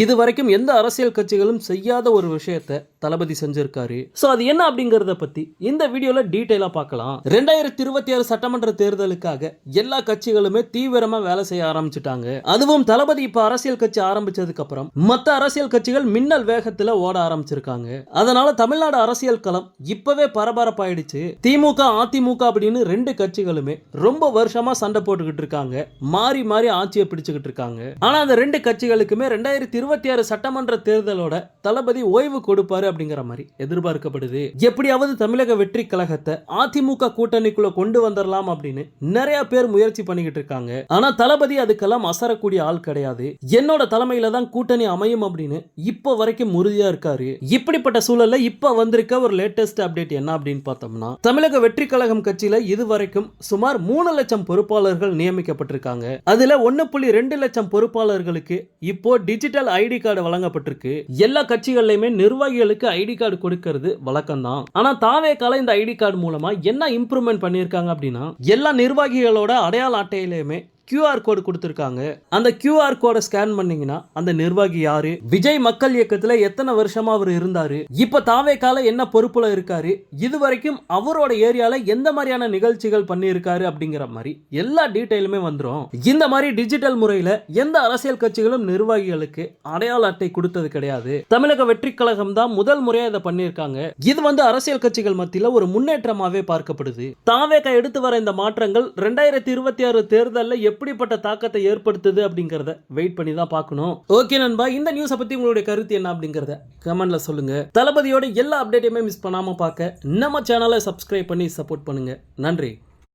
இது வரைக்கும் எந்த அரசியல் கட்சிகளும் செய்யாத ஒரு விஷயத்த தளபதி செஞ்சிருக்காரு. ஸோ அது என்ன அப்படிங்கறத பத்தி இந்த வீடியோல டீடைலா பார்க்கலாம். ரெண்டாயிரத்தி இருபத்தி ஆறு சட்டமன்ற தேர்தலுக்காக எல்லா கட்சிகளுமே தீவிரமா வேலை செய்ய ஆரம்பிச்சிட்டாங்க. அதுவும் தளபதி இப்ப அரசியல் கட்சி ஆரம்பிச்சதுக்கு அப்புறம் மத்த அரசியல் கட்சிகள் மின்னல் வேகத்துல ஓட ஆரம்பிச்சிருக்காங்க. அதனால தமிழ்நாடு அரசியல் களம் இப்பவே பரபரப்பாயிடுச்சு. திமுக அதிமுக அப்படின்னு ரெண்டு கட்சிகளுமே ரொம்ப வருஷமா சண்டை போட்டுக்கிட்டு இருக்காங்க. மாறி மாறி ஆட்சியை பிடிச்சுக்கிட்டு இருக்காங்க. ஆனா அந்த ரெண்டு கட்சிகளுக்குமே ரெண்டாயிரத்தி இருபத்தி ஆறு சட்டமன்ற தேர்தலோட தளபதி ஓய்வு கொடுப்பாரு அப்படிங்கிற மாதிரி எதிர்பார்க்கப்படுது. எப்படியாவது தமிழக வெற்றி கழகத்தை அதிமுக கூட்டணிக்குள்ள கொண்டு வந்துடலாம் அப்படின்னு நிறைய பேர் முயற்சி பண்ணிக்கிட்டு இருக்காங்க. ஆனா தளபதி அதுக்கெல்லாம் அசரக்கூடிய ஆள் கிடையாது. என்னோட தலைமையில தான் கூட்டணி அமையும் அப்படின்னு இப்போ வரைக்கும் உறுதியா இருக்காரு. இப்படிப்பட்ட சூழல்ல இப்ப வந்திருக்க ஒரு லேட்டஸ்ட் அப்டேட் என்ன அப்படின்னு பார்த்தோம்னா தமிழக வெற்றி கழகம் கட்சியில இதுவரைக்கும் சுமார் மூணு லட்சம் பொறுப்பாளர்கள் நியமிக்கப்பட்டிருக்காங்க. அதுல ஒன்னு புள்ளி ரெண்டு லட்சம் பொறுப்பாளர்களுக்கு இப்போ டிஜிட்டல் ஐடி கார்டு வழங்கப்பட்டிருக்கு. எல்லா கட்சிகள்லயுமே நிர்வாகிகளுக்கு ஐடி கார்டு கொடுக்கறது வழக்கம் தான் ஆனா தாவே கால இந்த ஐடி கார்டு மூலமா என்ன இம்ப்ரூவ்மெண்ட் பண்ணியிருக்காங்க அப்படின்னா எல்லா நிர்வாகிகளோட அடையாள அட்டையிலையுமே கியூஆர் கோடு கொடுத்துருக்காங்க. அந்த கியூஆர் கோடை ஸ்கேன் பண்ணீங்கன்னா அந்த நிர்வாகி யாரு? விஜய் மக்கள் இயக்கத்துல எத்தனை வருஷமா அவர் இருந்தாரு? இப்ப தாவே கால என்ன பொறுப்புல இருக்காரு? இது வரைக்கும் அவரோட ஏரியால எந்த மாதிரியான நிகழ்ச்சிகள் பண்ணியிருக்காரு அப்படிங்கிற மாதிரி எல்லா டீட்டெயிலுமே வந்துரும். இந்த மாதிரி டிஜிட்டல் முறையில எந்த அரசியல் கட்சிகளும் நிர்வாகிகளுக்கு அடையாள அட்டை கொடுத்தது கிடையாது. தமிழக வெற்றி கழகம் தான் முதல் முறையா இதை பண்ணியிருக்காங்க. இது வந்து அரசியல் கட்சிகள் மத்தியில ஒரு முன்னேற்றமாவே பார்க்கப்படுது. தாவேக்கா எடுத்து வர இந்த மாற்றங்கள் ரெண்டாயிரத்தி இருபத்தி ஆறு தேர்தலில் எப்படிப்பட்ட தாக்கத்தை ஏற்படுத்துது அப்படிங்கிறத வெயிட் பண்ணி தான் பார்க்கணும். ஓகே நண்பா இந்த நியூஸை பற்றி உங்களுடைய கருத்து என்ன அப்படிங்கிறத கமெண்ட்ல சொல்லுங்க. தளபதியோட எல்லா அப்டேட்டையுமே மிஸ் பண்ணாமல் பார்க்க நம்ம சேனலை சப்ஸ்கிரைப் பண்ணி சப்போர்ட் பண்ணுங்க. நன்றி.